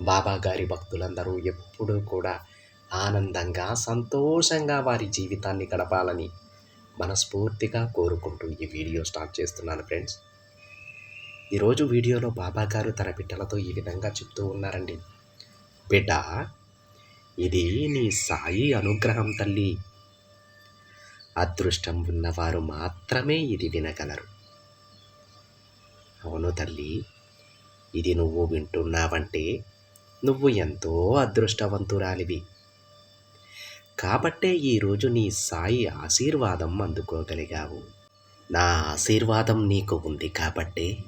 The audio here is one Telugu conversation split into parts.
బాబా గారి భక్తులందరూ ఎప్పుడూ కూడా ఆనందంగా సంతోషంగా వారి జీవితాన్ని గడపాలని మనస్ఫూర్తిగా కోరుకుంటూ ఈ వీడియో స్టార్ట్ చేస్తున్నాను ఫ్రెండ్స్. ఈరోజు వీడియోలో బాబా గారు తన బిడ్డలతో ఈ విధంగా చెప్తూ ఉన్నారండి. బిడ్డ ఇది నీ సాయి అనుగ్రహం తల్లి. అదృష్టం ఉన్నవారు మాత్రమే ఇది వినగలరు. అవును తల్లి ఇది నువ్వు వింటున్నావంటే నువ్వు ఎంతో అదృష్టవంతురాలివి. కాబట్టే ఈరోజు నీ సాయి ఆశీర్వాదం అందుకోగలిగావు. నా ఆశీర్వాదం నీకు ఉంది కాబట్టే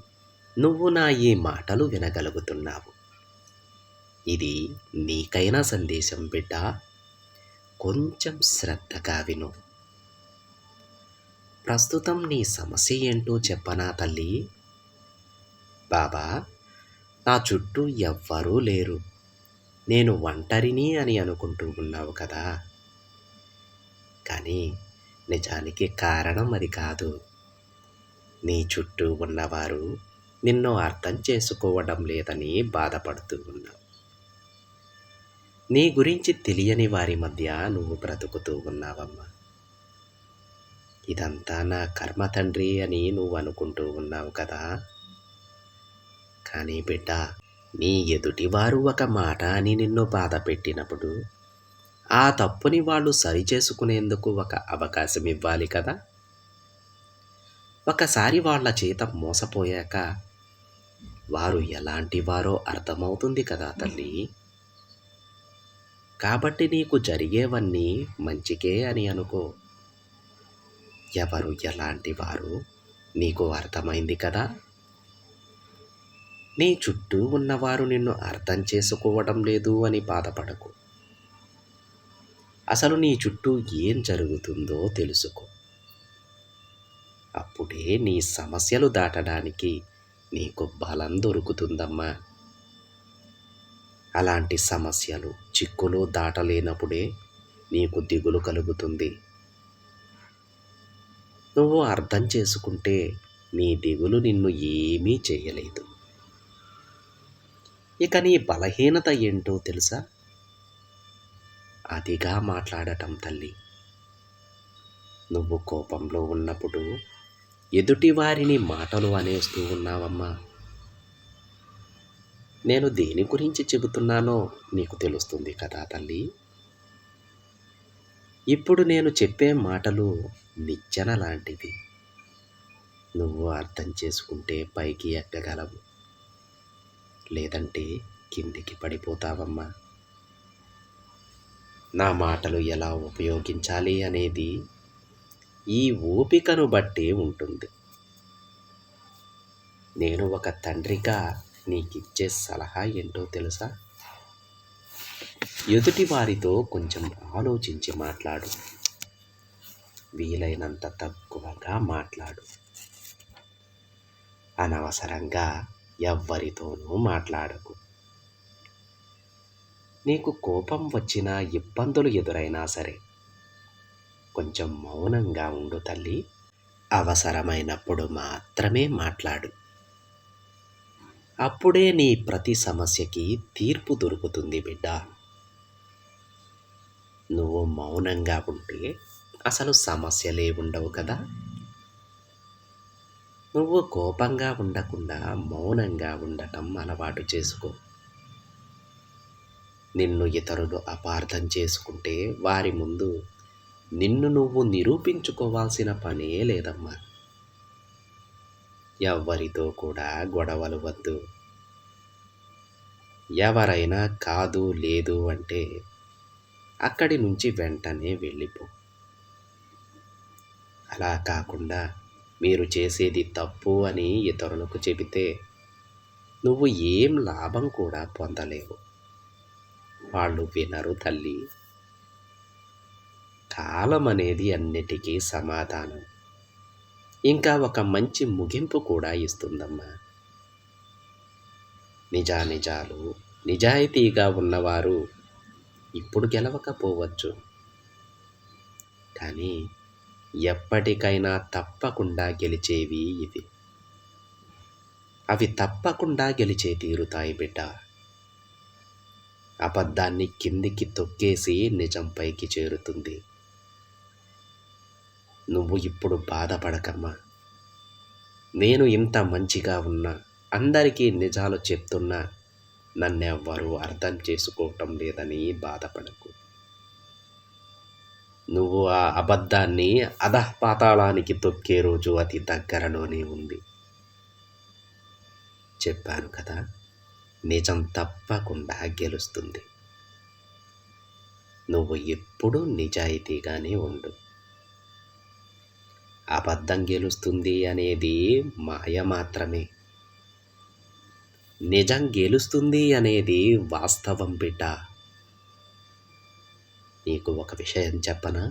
నువ్వు నా ఈ మాటలు వినగలుగుతున్నావు. ఇది నీకైనా సందేశం బిడ్డ కొంచెం శ్రద్ధగా విను ప్రస్తుతం నీ సమస్య ఏంటో చెప్పనా తల్లి? బాబా నా చుట్టూ ఎవ్వరూ లేరు. నేను ఒంటరిని అని అనుకుంటూ ఉన్నావు కదా. కానీ నిజానికి కారణం అది కాదు. నీ చుట్టూ ఉన్నవారు నిన్ను అర్థం చేసుకోవడం లేదని బాధపడుతూ ఉన్నావు. నీ గురించి తెలియని వారి మధ్య నువ్వు బ్రతుకుతూ ఉన్నావమ్మా. ఇదంతా నా కర్మ తండ్రి అని నువ్వు అనుకుంటూ ఉన్నావు కదా. కానీ బిడ్డ నీ ఎదుటివారు ఒక మాట అని నిన్ను బాధ పెట్టినప్పుడు ఆ తప్పుని వాళ్ళు సరిచేసుకునేందుకు ఒక అవకాశం ఇవ్వాలి కదా. ఒకసారి వాళ్ళ చేత మోసపోయాక వారు ఎలాంటి వారో అర్థమవుతుంది కదా తల్లి. కాబట్టి నీకు జరిగేవన్నీ మంచికే అని అనుకో. ఎవరు ఎలాంటి వారు నీకు అర్థమైంది కదా? నీ చుట్టూ ఉన్నవారు నిన్ను అర్థం చేసుకోవడం లేదు అని బాధపడకు. అసలు నీ చుట్టూ ఏం జరుగుతుందో తెలుసుకో. అప్పుడే నీ సమస్యలు దాటడానికి నీకు బలం దొరుకుతుందమ్మా. అలాంటి సమస్యలు చిక్కులు దాటలేనప్పుడే నీకు దిగులు కలుగుతుంది. నువ్వు అర్థం చేసుకుంటే నీ దిగులు నిన్ను ఏమీ చేయలేదు. ఇక నీ బలహీనత ఏంటో తెలుసా? అదిగా మాట్లాడటం తల్లి. నువ్వు కోపంలో ఉన్నప్పుడు ఎదుటి వారిని మాటలు అనేస్తూ ఉన్నావమ్మా. నేను దేని గురించి చెబుతున్నానో నీకు తెలుస్తుంది కదా తల్లి. ఇప్పుడు నేను చెప్పే మాటలు నిచ్చెన లాంటివి. నువ్వు అర్థం చేసుకుంటే పైకి ఎక్కగలవు. లేదంటే కిందికి పడిపోతావమ్మా. నా మాటలు ఎలా ఉపయోగించాలి అనేది ఈ ఓపికను బట్టి ఉంటుంది. నేను ఒక తండ్రిగా నీకిచ్చే సలహా ఏంటో తెలుసా? ఎదుటి వారితో కొంచెం ఆలోచించి మాట్లాడు. వీలైనంత తక్కువగా మాట్లాడు. అనవసరంగా ఎవ్వరితోనూ మాట్లాడకు. నీకు కోపం వచ్చినా ఇబ్బందులు ఎదురైనా సరే కొంచెం మౌనంగా ఉండు తల్లి. అవసరమైనప్పుడు మాత్రమే మాట్లాడు. అప్పుడే నీ ప్రతి సమస్యకి తీర్పు దొరుకుతుంది బిడ్డ. నువ్వు మౌనంగా ఉంటే అసలు సమస్యలే ఉండవు కదా? నువ్వు కోపంగా ఉండకుండా మౌనంగా ఉండటం అలవాటు చేసుకో. నిన్ను ఇతరులు అపార్థం చేసుకుంటే వారి ముందు నిన్ను నువ్వు నిరూపించుకోవాల్సిన పనే లేదమ్మా. ఎవ్వరితో కూడా గొడవలు వద్దు. ఎవరైనా కాదు లేదు అంటే అక్కడి నుంచి వెంటనే వెళ్ళిపో. అలా కాకుండా మీరు చేసేది తప్పు అని ఇతరులకు చెబితే నువ్వు ఏం లాభం కూడా పొందలేవు. వాళ్ళు వినరు తల్లి. కాలం అనేది అన్నిటికీ సమాధానం. ఇంకా ఒక మంచి ముగింపు కూడా ఇస్తుందమ్మా. నిజానిజాలు నిజాయితీగా ఉన్నవారు ఇప్పుడు గెలవకపోవచ్చు. కానీ ఎప్పటికైనా తప్పకుండా గెలిచేవి ఇవి. అవి తప్పకుండా గెలిచే తీరుతాయి బిడ్డ. అబద్ధాన్ని కిందికి తొక్కేసి నిజం పైకి చేరుతుంది. నువ్వు ఇప్పుడు బాధపడకమ్మా. నేను ఇంత మంచిగా ఉన్నా అందరికీ నిజాలు చెప్తున్నా నన్నెవ్వరూ అర్థం చేసుకోవటం లేదని బాధపడకు. నువ్వు ఆ అబద్ధాన్ని అధపాతాళానికి తొక్కే రోజు అతి దగ్గరలోనే ఉంది. చెప్పాను కదా నిజం తప్పకుండా గెలుస్తుంది. నువ్వు ఎప్పుడూ నిజాయితీగానే ఉండు. అబద్ధం గెలుస్తుంది అనేది మాయ మాత్రమే. నిజం గెలుస్తుంది అనేది వాస్తవం బిడ్డ. నీకు ఒక విషయం చెప్పనా?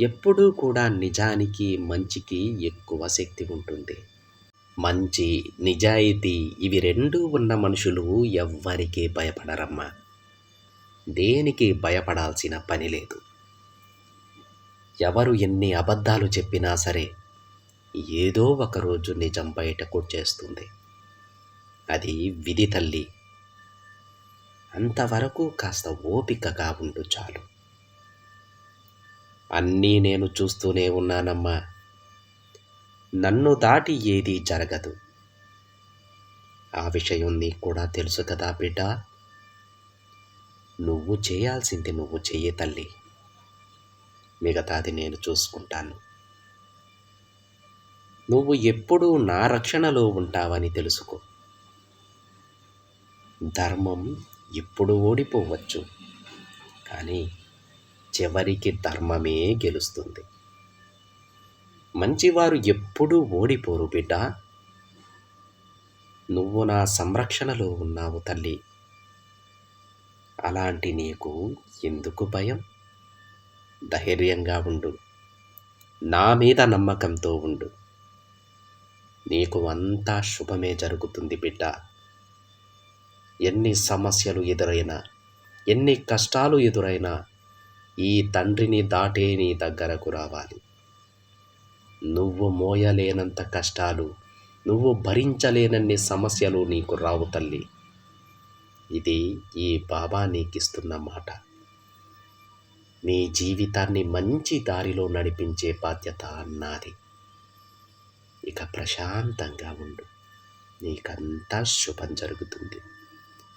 ఎప్పుడూ కూడా నిజానికి మంచికి ఎక్కువ శక్తి ఉంటుంది. మంచి నిజాయితీ ఇవి రెండూ ఉన్న మనుషులు ఎవ్వరికీ భయపడరమ్మా. దేనికి భయపడాల్సిన పని లేదు. ఎవరు ఎన్ని అబద్ధాలు చెప్పినా సరే ఏదో ఒకరోజు నిజం బయటకు చేస్తుంది అది విధి తల్లి. అంతవరకు కాస్త ఓపికగా ఉండు చాలు. అన్నీ నేను చూస్తూనే ఉన్నానమ్మా. నన్ను దాటి ఏదీ జరగదు. ఆ విషయం నీకు కూడా తెలుసు కదా బిడ్డ. నువ్వు చేయాల్సింది నువ్వు చెయ్యి తల్లి. మిగతాది నేను చూసుకుంటాను. నువ్వు ఎప్పుడూ నా రక్షణలో ఉంటావని తెలుసుకో. ధర్మం ఎప్పుడు ఓడిపోవచ్చు. కానీ చివరికి ధర్మమే గెలుస్తుంది. మంచివారు ఎప్పుడూ ఓడిపోరు బిడ్డ. నువ్వు నా సంరక్షణలో ఉన్నావు తల్లి. అలాంటి నీకు ఎందుకు భయం? ధైర్యంగా ఉండు. నా మీద నమ్మకంతో ఉండు. నీకు అంతా శుభమే జరుగుతుంది బిడ్డ. ఎన్ని సమస్యలు ఎదురైనా ఎన్ని కష్టాలు ఎదురైనా ఈ తండ్రిని దాటే నీ దగ్గరకు రావాలి. నువ్వు మోయలేనంత కష్టాలు నువ్వు భరించలేనన్ని సమస్యలు నీకు రావు తల్లి. ఇది ఈ బాబా నీకిస్తున్న మాట. నీ జీవితాన్ని మంచి దారిలో నడిపించే బాధ్యత నాది. ఇక ప్రశాంతంగా ఉండు. నీకంతా శుభం జరుగుతుంది.